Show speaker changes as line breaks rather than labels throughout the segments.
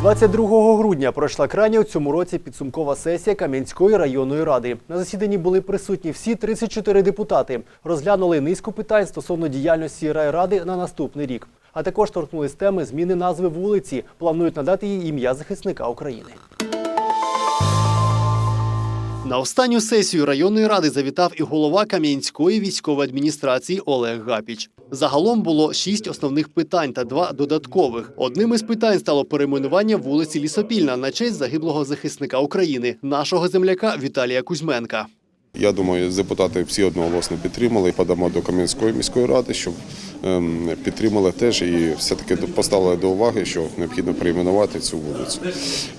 22 грудня пройшла крайня у цьому році підсумкова сесія Кам'янської районної ради. На засіданні були присутні всі 34 депутати. Розглянули низку питань стосовно діяльності райради на наступний рік. А також торкнулись теми зміни назви вулиці. Планують надати їй ім'я захисника України. На останню сесію районної ради завітав і голова Кам'янської військової адміністрації Олег Гапіч. Загалом було шість основних питань та два додаткових. Одним із питань стало перейменування вулиці Лісопільна на честь загиблого захисника України, нашого земляка Віталія Кузьменка.
Я думаю, депутати всі одноголосно підтримали. Подамо до Кам'янської міської ради, щоб ем, підтримали теж і все-таки поставили до уваги, що необхідно перейменувати цю вулицю.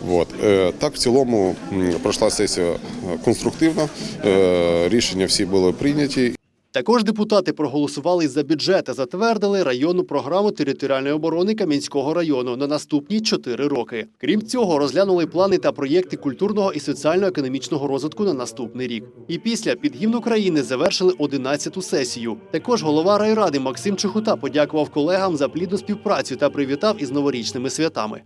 От. Е, Так, в цілому пройшла сесія е, конструктивно, е, рішення всі були прийняті.
Також депутати проголосували за бюджет та затвердили районну програму територіальної оборони Кам'янського району на наступні чотири роки. Крім цього, розглянули плани та проєкти культурного і соціально-економічного розвитку на наступний рік. І після під гімн України завершили 11-ту сесію. Також голова райради Максим Чехута подякував колегам за плідну співпрацю та привітав із новорічними святами.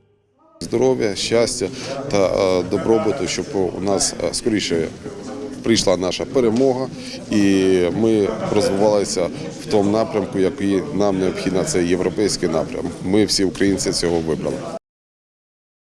Здоров'я, щастя та е, добробуту, щоб у нас е, скоріше прийшла наша перемога, і ми розвивалися в тому напрямку, який нам необхідно. Це європейський напрям. Ми всі українці цього вибрали.